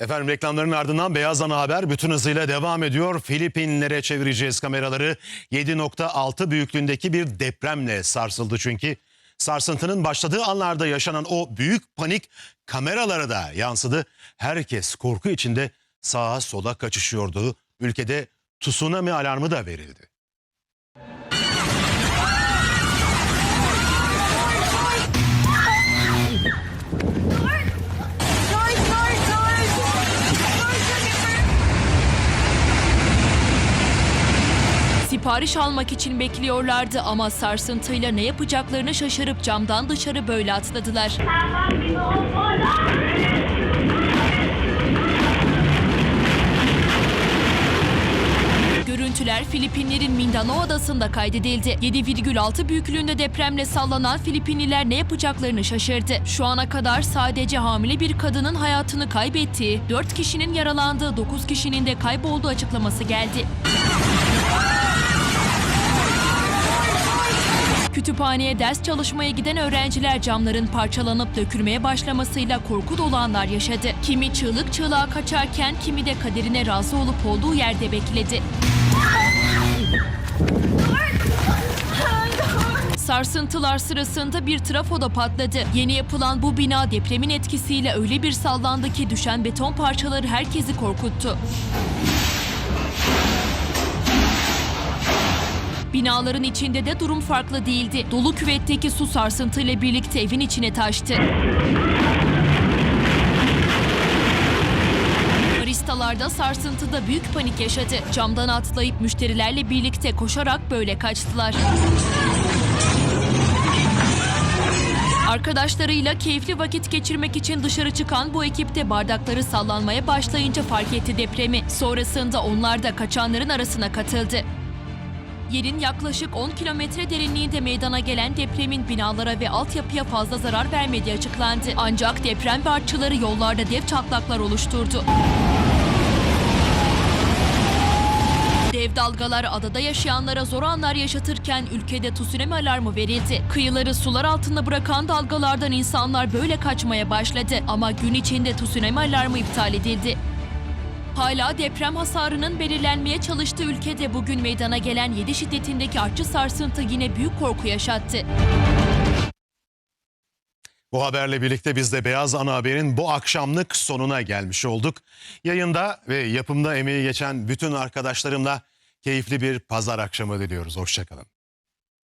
Efendim reklamların ardından Beyaz Ana Haber bütün hızıyla devam ediyor. Filipinlere çevireceğiz kameraları. 7.6 büyüklüğündeki bir depremle sarsıldı çünkü. Sarsıntının başladığı anlarda yaşanan o büyük panik kameralara da yansıdı. Herkes korku içinde sağa sola kaçışıyordu. Ülkede tsunami alarmı da verildi. Sipariş almak için bekliyorlardı ama sarsıntıyla ne yapacaklarını şaşırıp camdan dışarı böyle atladılar. Görüntüler Filipinlerin Mindanao adasında kaydedildi. 7,6 büyüklüğünde depremle sallanan Filipinliler ne yapacaklarını şaşırdı. Şu ana kadar sadece hamile bir kadının hayatını kaybettiği, 4 kişinin yaralandığı, 9 kişinin de kaybolduğu açıklaması geldi. Kütüphaneye ders çalışmaya giden öğrenciler camların parçalanıp dökülmeye başlamasıyla korku dolu anlar yaşadı. Kimi çığlık çığlığa kaçarken kimi de kaderine razı olup olduğu yerde bekledi. Sarsıntılar sırasında bir trafoda patladı. Yeni yapılan bu bina depremin etkisiyle öyle bir sallandı ki düşen beton parçaları herkesi korkuttu. Binaların içinde de durum farklı değildi. Dolu küvetteki su sarsıntıyla birlikte evin içine taştı. Baristalarda sarsıntıda büyük panik yaşadı. Camdan atlayıp müşterilerle birlikte koşarak böyle kaçtılar. Arkadaşlarıyla keyifli vakit geçirmek için dışarı çıkan bu ekipte bardakları sallanmaya başlayınca fark etti depremi. Sonrasında onlar da kaçanların arasına katıldı. Yerin yaklaşık 10 kilometre derinliğinde meydana gelen depremin binalara ve altyapıya fazla zarar vermediği açıklandı. Ancak deprem ve artçıları yollarda dev çatlaklar oluşturdu. Dev dalgalar adada yaşayanlara zor anlar yaşatırken ülkede tsunami alarmı verildi. Kıyıları sular altında bırakan dalgalardan insanlar böyle kaçmaya başladı ama gün içinde tsunami alarmı iptal edildi. Hala deprem hasarının belirlenmeye çalıştığı ülkede bugün meydana gelen 7 şiddetindeki artçı sarsıntı yine büyük korku yaşattı. Bu haberle birlikte biz de Beyaz Ana Haber'in bu akşamlık sonuna gelmiş olduk. Yayında ve yapımda emeği geçen bütün arkadaşlarımla keyifli bir pazar akşamı diliyoruz. Hoşçakalın.